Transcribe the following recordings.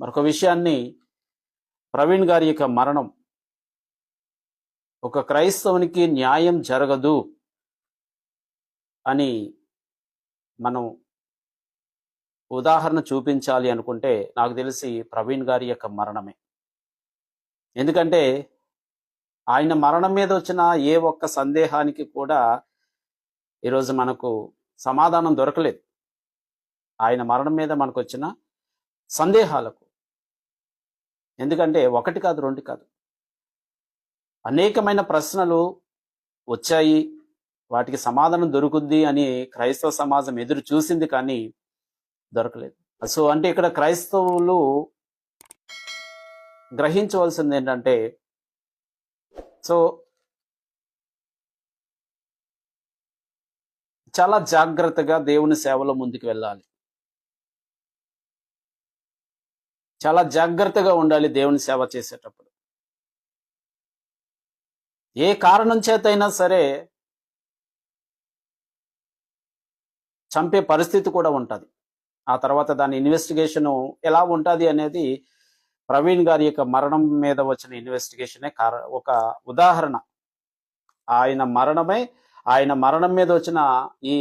మరొక విషయాన్ని ప్రవీణ్ గారి యొక్క మరణం. ఒక క్రైస్తవునికి న్యాయం జరగదు అని మనం ఉదాహరణ చూపించాలి అనుకుంటే నాకు తెలిసి ప్రవీణ్ గారి యొక్క మరణమే. ఎందుకంటే ఆయన మరణం మీద వచ్చిన ఏ ఒక్క సందేహానికి కూడా ఈరోజు మనకు సమాధానం దొరకలేదు. ఆయన మరణం మీద మనకు వచ్చిన సందేహాలకు ఎందుకంటే ఒకటి కాదు రెండు కాదు. అనేకమైన ప్రశ్నలు వచ్చాయి. వాటికి సమాధానం దొరుకుద్ది అని క్రైస్తవ సమాజం ఎదురు చూసింది కానీ దొరకలేదు. సో అంటే ఇక్కడ క్రైస్తవులు గ్రహించవలసింది ఏంటంటే సో చాలా జాగ్రత్తగా దేవుని సేవలో ముందుకు వెళ్ళాలి. చాలా జాగ్రత్తగా ఉండాలి దేవుని సేవ చేసేటప్పుడు. ఏ కారణం చేతైనా సరే చంపే పరిస్థితి కూడా ఉంటుంది. ఆ తర్వాత దాని ఇన్వెస్టిగేషన్ ఎలా ఉంటుంది అనేది ప్రవీణ్ గారి యొక్క మరణం మీద వచ్చిన ఇన్వెస్టిగేషనే కార ఒక ఉదాహరణ. ఆయన మరణమే ఆయన మరణం మీద వచ్చిన ఈ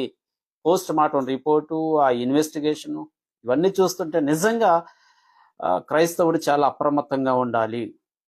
పోస్ట్ మార్టం రిపోర్టు ఆ ఇన్వెస్టిగేషన్ ఇవన్నీ చూస్తుంటే నిజంగా క్రైస్తవుడు చాలా అప్రమత్తంగా ఉండాలి.